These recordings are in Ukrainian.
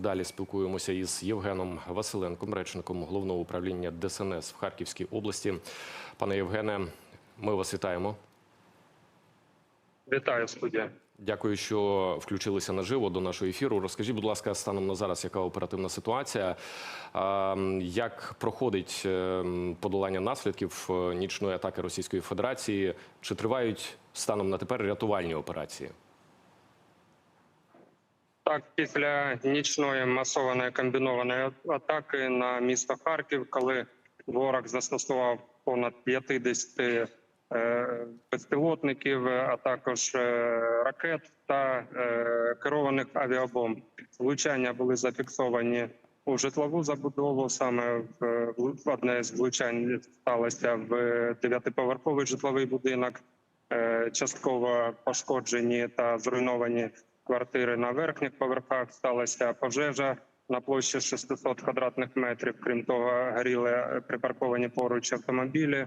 далі спілкуємося із Євгеном Василенком, речником головного управління ДСНС в Харківській області. Пане Євгене, ми вас вітаємо. Вітаю студія. Дякую, що включилися наживо до нашого ефіру. Розкажіть, будь ласка, станом на зараз, яка оперативна ситуація? Як проходить е, подолання наслідків е, нічної атаки Російської Федерації? Чи тривають станом на тепер рятувальні операції? Так, після нічної масованої комбінованої атаки на місто Харків, коли ворог застосував понад 50 е, безпілотників, а також е, ракет та е, керованих авіабомб. Влучання були зафіксовані у житлову забудову. Саме в, одне з влучань сталося в дев'ятиповерховий житловий будинок. Частково пошкоджені та зруйновані квартири на верхніх поверхах. Сталася пожежа на площі 600 квадратних метрів. Крім того, горіли е, припарковані поруч автомобілі.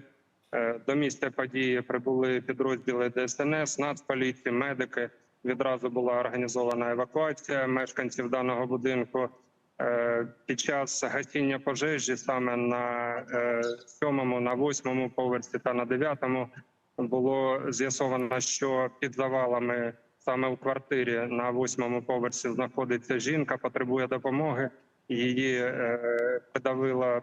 Е, До місця події прибули підрозділи ДСНС, Нацполіції, медики. Відразу була організована евакуація мешканців даного будинку. Е, Під час гасіння пожежі саме на сьомому, на восьмому поверсі та на дев'ятому було з'ясовано, що під завалами саме у квартирі на восьмому поверсі знаходиться жінка, потребує допомоги. Її е, придавила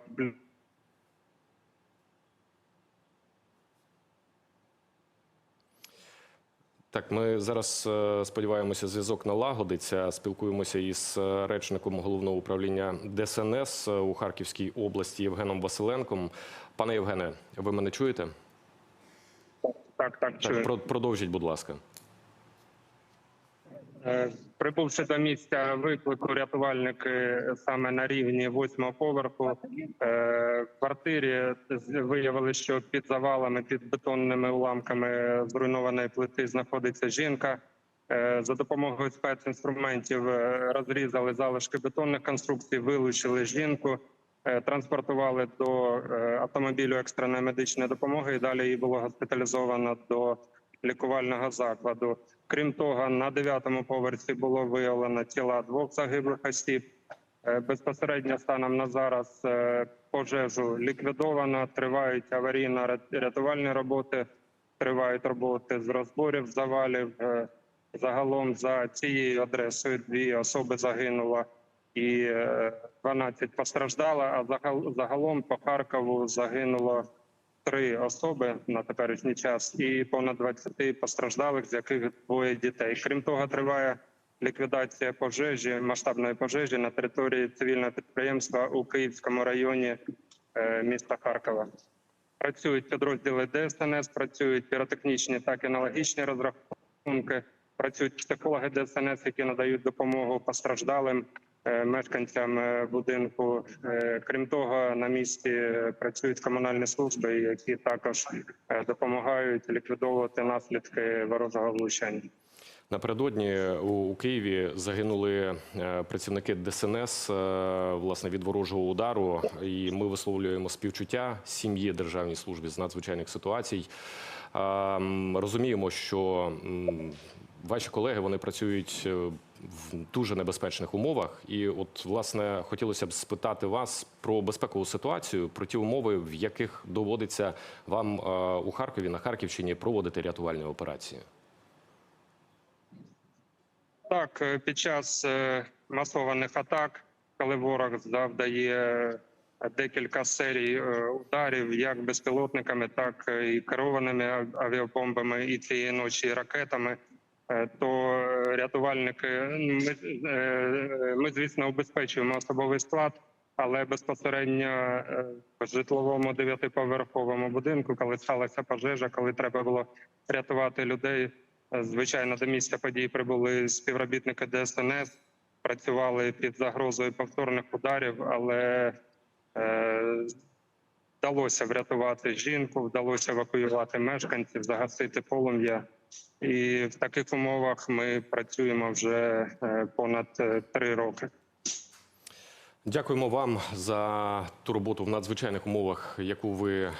Так, ми зараз е, сподіваємося, зв'язок налагодиться. Спілкуємося із е, речником головного управління ДСНС е, у Харківській області Євгеном Василенком. Пане Євгене, ви мене чуєте? так, так чую. Так, про- продовжіть, будь ласка. Е, Прибувши до місця виклику, рятувальники саме на рівні восьмого поверху е, в квартирі виявили, що під завалами, під бетонними уламками зруйнованої плити знаходиться жінка. Е, За допомогою спецінструментів е, розрізали залишки бетонних конструкцій, вилучили жінку, е, транспортували до е, автомобілю екстреної медичної допомоги. І далі її було госпіталізовано до лікувального закладу. Крім того, на дев'ятому поверсі було виявлено тіла двох загиблих осіб. Е, Безпосередньо станом на зараз е, пожежу ліквідовано. Тривають аварійно-рятувальні роботи, тривають роботи з розборів завалів. Е, Загалом за цією адресою дві особи загинуло і е, 12 постраждало. А загалом по Харкову загинуло три особи на теперішній час і понад 20 постраждалих, з яких двоє дітей. Крім того, триває ліквідація пожежі, масштабної пожежі на території цивільного підприємства у Київському районі е, міста Харкова. Працюють підрозділи ДСНС, працюють піротехнічні та кінологічні розрахунки. Працюють психологи ДСНС, які надають допомогу постраждалим мешканцям е, будинку. Е, Крім того, на місці е, працюють комунальні служби, які також е, допомагають ліквідовувати наслідки ворожого влучання. Напередодні у Києві загинули е, працівники ДСНС е, власне від ворожого удару. І ми висловлюємо співчуття сім'ї Державній службі з надзвичайних ситуацій. Е, Розуміємо, що ваші колеги вони працюють е, в дуже небезпечних умовах. І, от, власне, хотілося б спитати вас про безпекову ситуацію, про ті умови, в яких доводиться вам е, у Харкові на Харківщині проводити рятувальні операції. Так, е, під час масованих атак, коли ворог завдає декілька серій ударів, як безпілотниками, так і керованими ав- авіабомбами, і цієї ночі ракетами, то е, рятувальники ми, е, ми звісно убезпечуємо особовий склад. Але безпосередньо е, в житловому дев'ятиповерховому будинку, коли сталася пожежа, коли треба було рятувати людей, Звичайно, до місця події прибули співробітники ДСНС, працювали під загрозою повторних ударів, але е, вдалося врятувати жінку, вдалося евакуювати мешканців, загасити полум'я. І в таких умовах ми працюємо вже е, понад е, три роки. Дякуємо вам за ту роботу в надзвичайних умовах, яку ви е,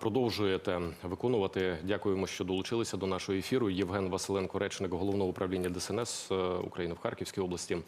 продовжуєте виконувати. Дякуємо, що долучилися до нашого ефіру. Євген Василенко, речник головного управління ДСНС України в Харківській області.